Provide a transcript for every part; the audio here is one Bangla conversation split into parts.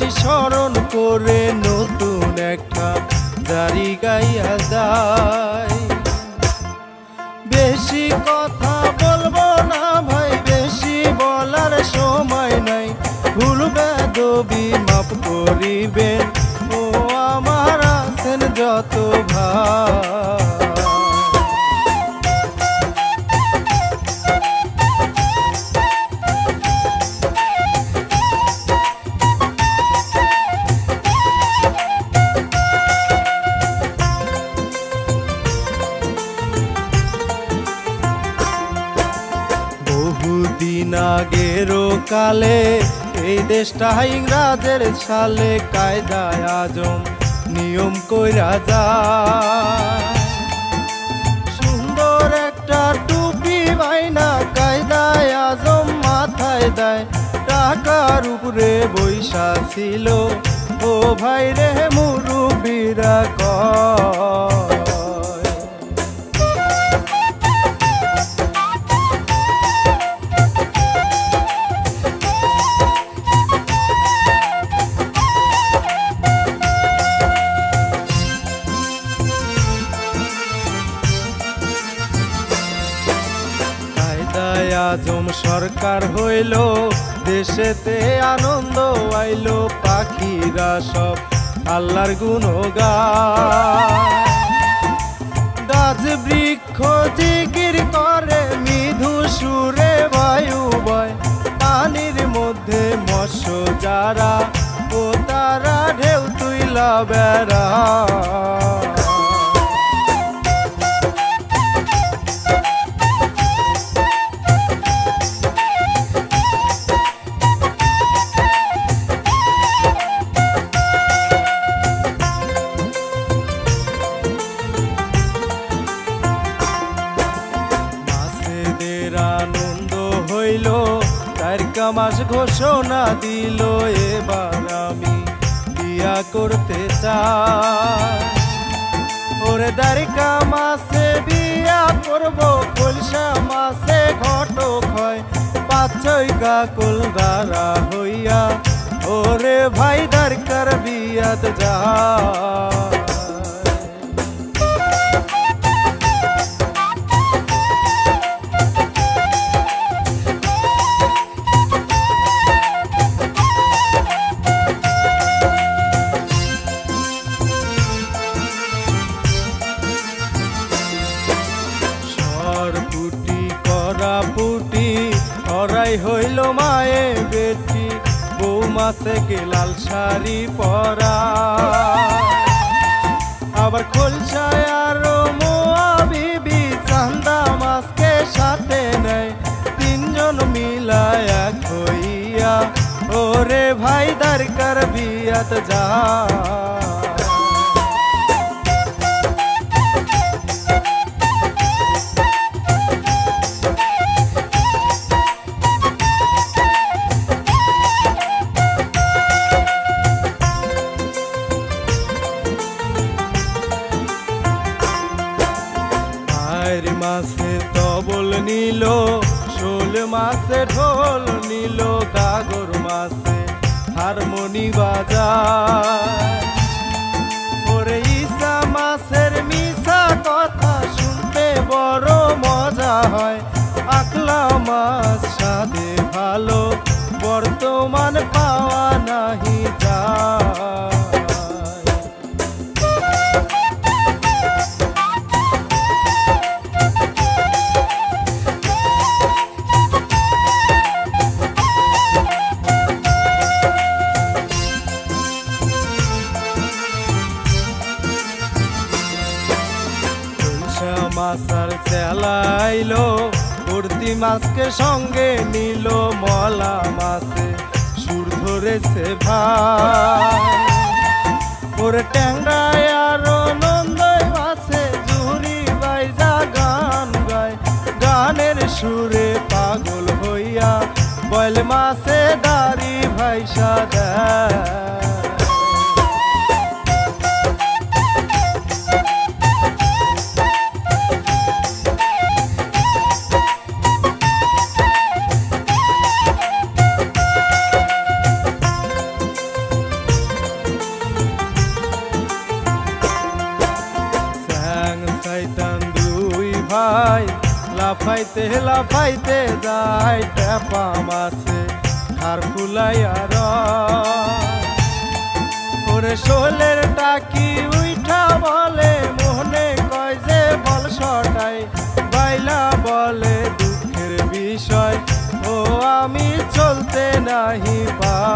নামটি স্মরণ করে নতুন একটা দাড়ি গাইয়া যায় দেশটা ইংরাজের সালে কায়দায় আজম নিয়ম কইরা যায়। সুন্দর একটা টুপি বাইনা কায়দায় আজম মাথায় দেয়। টাকার উপরে বৈশা ছিল, ও ভাই রে মুরুবিরা কয়। দেশেতে আনন্দ আইল পাখিরা সব, আল্লাহর গুণগান। গাছ বৃক্ষ জিকির করে, মৃদু সুরে বায়ু বয়। পানির মধ্যে মৎস্য যারা, ও তারা ঢেউ তুইলা বেড়া। দিল এবার আমি বিয়া করতে চাই। ওরে দ্বারিকা মাসে বিয়া করব কলসা মাসে ঘটক হয় পাঁচ ছয় গা কুলদারা হইয়া। ওরে ভাই দ্বারকার বিয়াত যা। করা পুটি অরাই হইল মায়ে বেটি। বৌমা থেকে লাল শাড়ি পরা। আবার খোলসায় আরও মোয়া বিবি চান্দা মাসকে সাথে নেয়। তিনজন মিলায় হইয়া, ওরে ভাই, দরকার বিয়াত যা। মাসে তবল নিল, শোল মাসে ঢোল নিল গাগর মাসে হারমোনি বাজায়। ওরে ঈশা মাসের মিশা কথা শুনতে বড় মজা হয়। আকলা মাস সাদে ভালো, বর্তমান পাওয়া নাহি যায়। মাছকে সঙ্গে নিল মলা মাছে সুর ধরেছে ভাই। ওরে ট্যাংরায় আলুর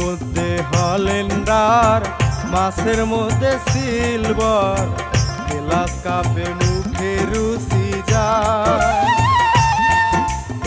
মধ্যে হলেন্ডার মাছের মধ্যে সিলভার। গ্লাস কাপে মুখে রুচি।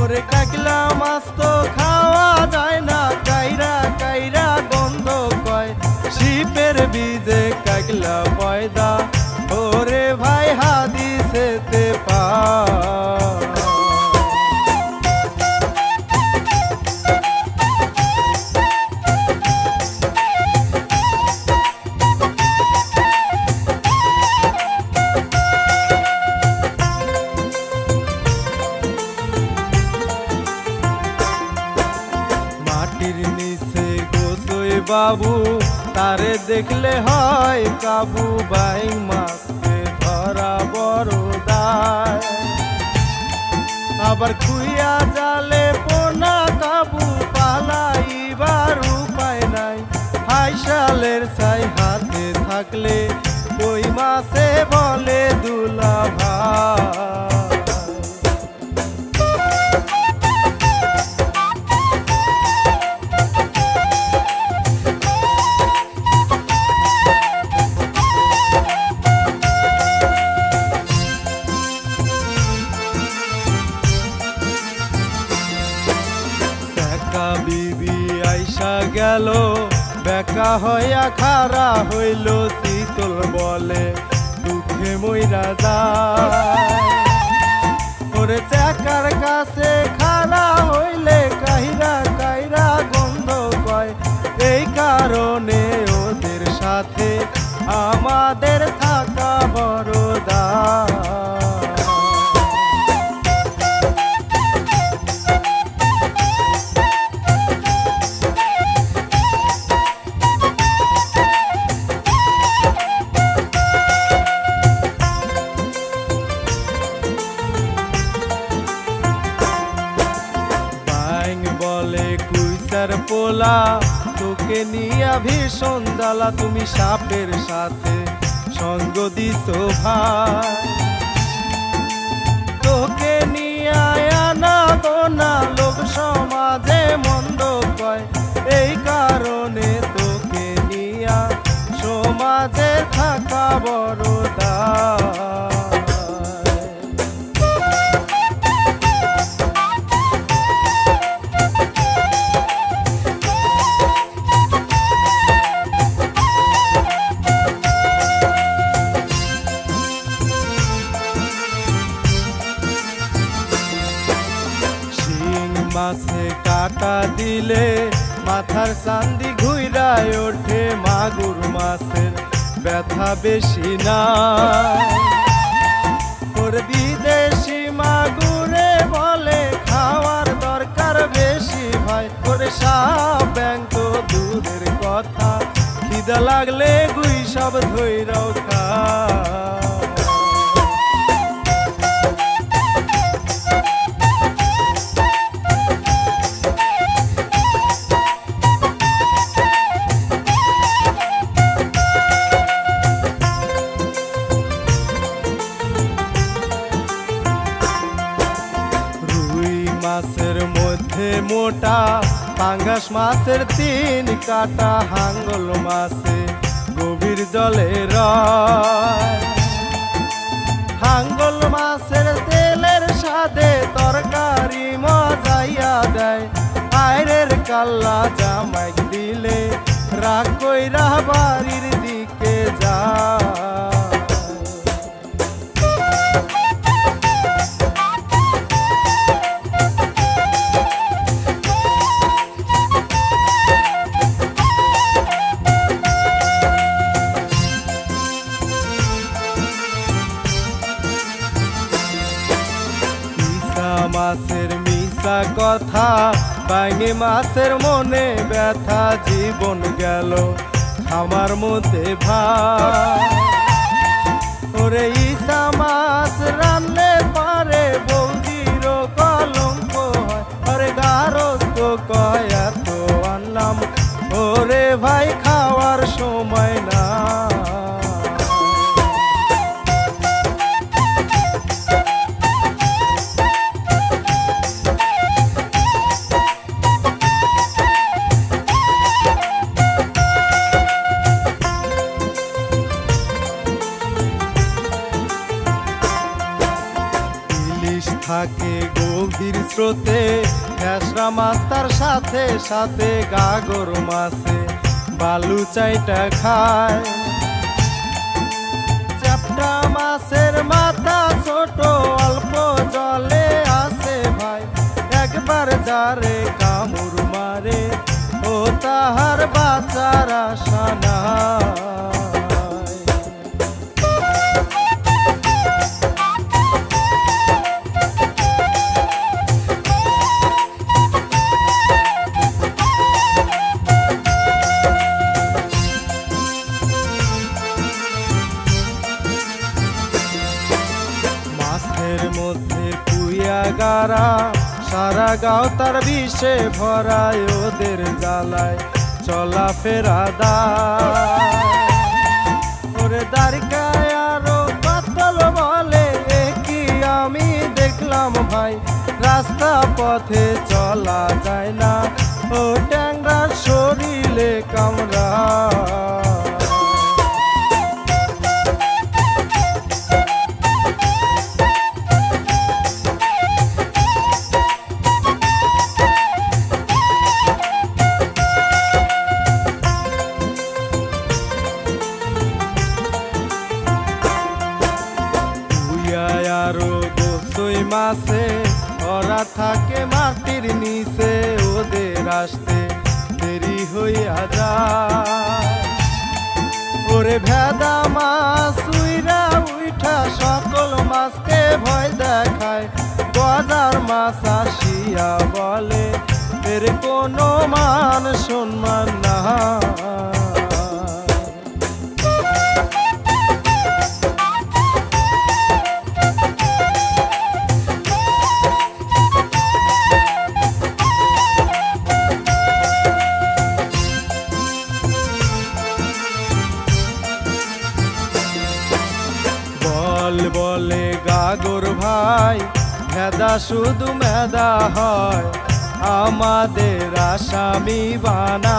ওরে কাকলা মাছ তো খাওয়া যায় না, কাইরা কাইরা গন্ধ কয়। শিপের বীজে কাকলা পয়দা। থাকলে ওই মাসে বলে মইরা যায়। ওরে চাকার কাছে খারা হইলে কাহিরা কাইরা গন্ধ কয় এই কারণে ওদের সাথে আমাদের তোকে নিয়া ভীষণ জ্বালা তুমি সাপের সাথে সঙ্গ দিস ভাই। তোকে নিয়া আনা গোনা লোক সমাজে মন্দ কয়। এই কারণে তোকে নিয়া সমাজে থাকা বড় দায়। মাছে কাটা দিলে, মাথার চান্দি ঘুইরায় ওঠে মাগুর মাছের ব্যথা বেশি না। ওর বিদেশি মাগুরে বলে খাওয়ার দরকার বেশি ভাই। ওরে সাপ ব্যাং তো দূরের কথা, খিদা লাগলে গুই সব ধৈরাও খা। মোটা পাঙ্গাস মাছের তিন কাটা হাঙ্গল মাছে, গভীর জলে হাঙ্গল মাছের তেলের স্বাদে তরকারি মজাইয়া দেয়। আয়রের কাল্লা জামাই দিলে রাগ কইরা বাড়ির দিকে যায়। বাঙে মাছের মনে ব্যথা, জীবন গেল আমার মধ্যে ভাই ইসা মাছ রান্নে পারে বৌদির কলঙ্ক হয়। আরে গারস্ত কয় এত আনলাম ওরে ভাই সাথে সাথে গাগর মাছে, বালু চাইটা খায়। চ্যাপটা মাছের মাথা ছোট, অল্প জলে আসে ভাই। একবার যারে কামুর মারে, ও তাহার বাঁচার নাই। গাও তার বিষে ভরায় ওদের জ্বালায়, চলা ফেরা ওরে দ্বারকায় আরও পাতল বলে কি আমি দেখলাম ভাই? রাস্তা পথে চলা যায় না, ও ট্যাংরার শরীরে কামড়া ওরে ভেদা মাছ, উইরা উইঠা, সকল মাছকে ভয় দেখায়। গজার মাছ আসিয়া বলে, এর কোনো মান, সম্মান না মেদা শুধু মেদা হয়, আমাদের আসামি বানা।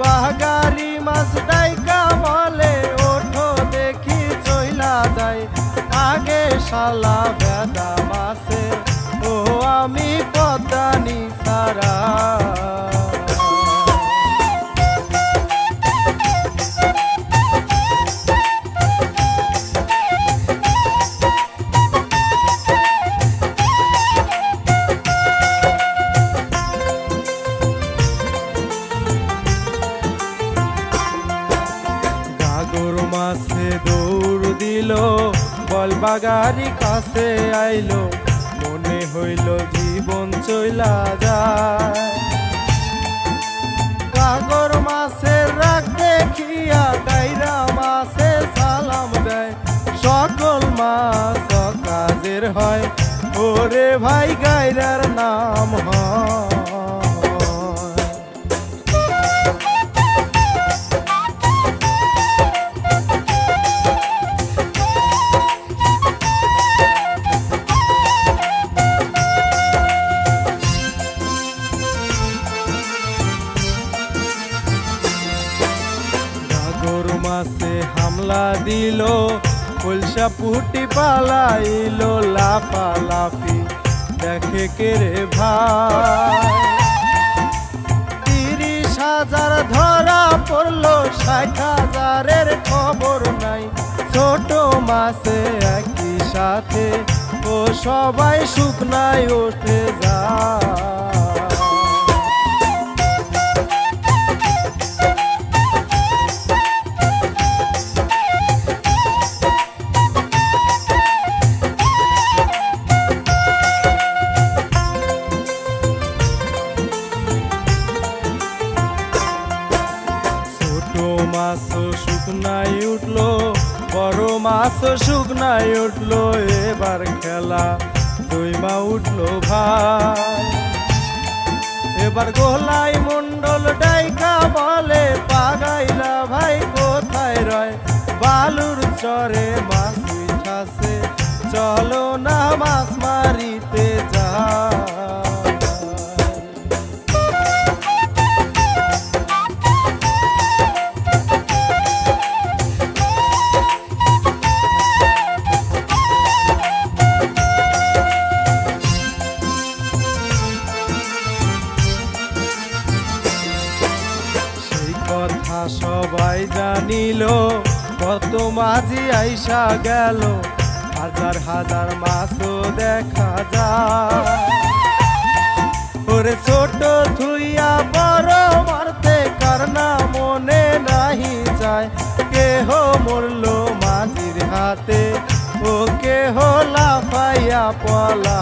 বাগারি মাছ ডাইকা বলে ওঠো দেখি চইলা যায় আগে শালা ভেদা মাছে, ও আমি পদানি সারা গাগর মাছে দৌড় দিল, বলবাগারি কাছে আইলো। মনে হইল জীবন চইলা যায়। গাগর মাছের রাগ দেখিয়া গাইরা মাছে সালাম দেয়। সকল মাছ কাজের হয়, ওরে ভাই গাইরার নাম হয়। হামলা দিল কলসা পুটি পালাইলো, লাফালাফি দেখে কে রে ভাই? তিরিশ হাজার ধরা পড়ল, ষাট হাজারের খবর নাই। ছোট মাছে একই সাথে ও সবাই শুকনায় ওঠে যায়। শুকনাই উঠল এবার খেলা। দুই মা উঠল ভাই। এবার গোলাই মন্ডল ডাইকা বলে, পাগাইলা ভাই, কোথায় রয়? বালুর চরে মাছ চলো না মাছ আইসা গেল, হাজার হাজার মাছও দেখা যায়। ওরে ছোট থুইয়া বড় মারতে কারনা মনে নাহি যায়। কেহ মরল মাঝির হাতে, ও কেহ লাফাইয়া পলা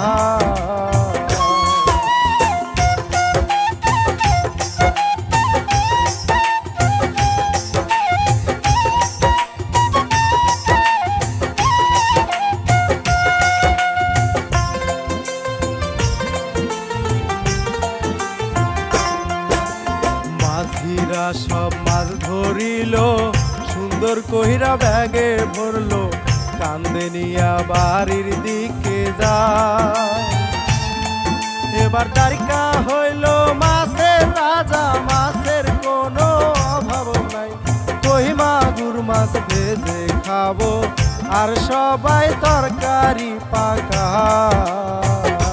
ভরলো কান্দে নিয়া বাড়ির দিকে যায়। এবার তারিকা হইল মাছে তাজা মাছের কোনো অভাব নাই। মাগুর মাছ ভেজে খাব, আর সবাই তরকারি পাকায়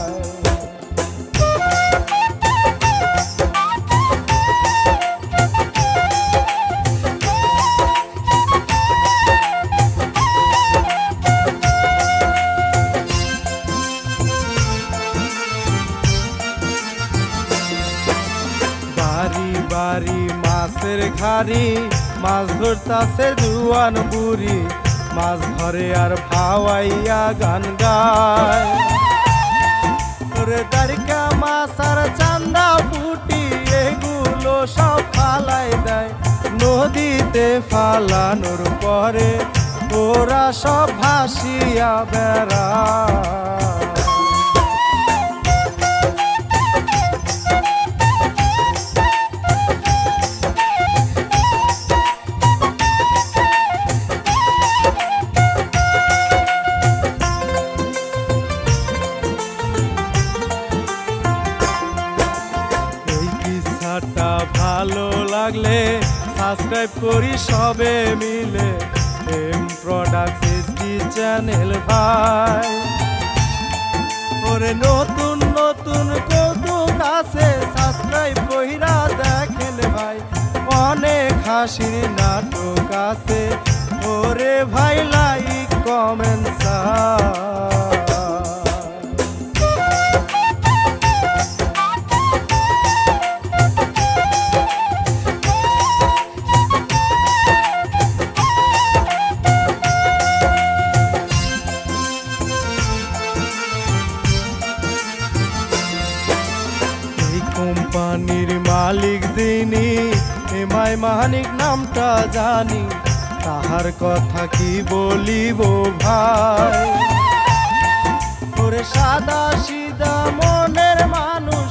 ঘাড়ি মাছ ধরতাছে জুয়ান বুড়ি, মাছ ধরে আর ভাওয়াইয়া গান গায়। মাছ আর চান্দা পুটি, এগুলো সব ফালাই দেয়। নদীতে ফালানোর পরে ওরা সব ভাসিয়া বেড়ায়। সাবস্ক্রাইব করি সবে মিলে এম প্রোডাক্ট এসডি চ্যানেল ভাই। ওরে নতুন নতুন কৌতুক আছে সাবস্ক্রাইব কইরা দেখেন ভাই। অনেক হাসির নাটক আছে। ওরে ভাই লাইক কমেন্ট এমআই মানিক নামটা জানি তাহার কথা কি বলিব ভাই? ওরে সাদা সিদা মনের মানুষ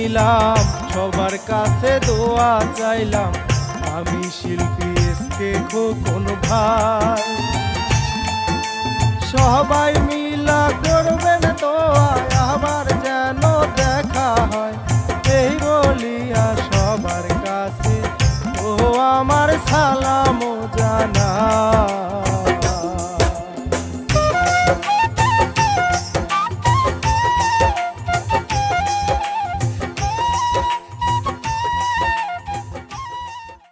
নিলাম, সবার কাছে দোয়া চাইলাম। আমি শিল্পী এসকে খোকন ভাই। সবাই মিলা করবেন দোয়া আবার যেন দেখা হয়। এই বলিয়া সবার কাছে ও আমার সালাম জানা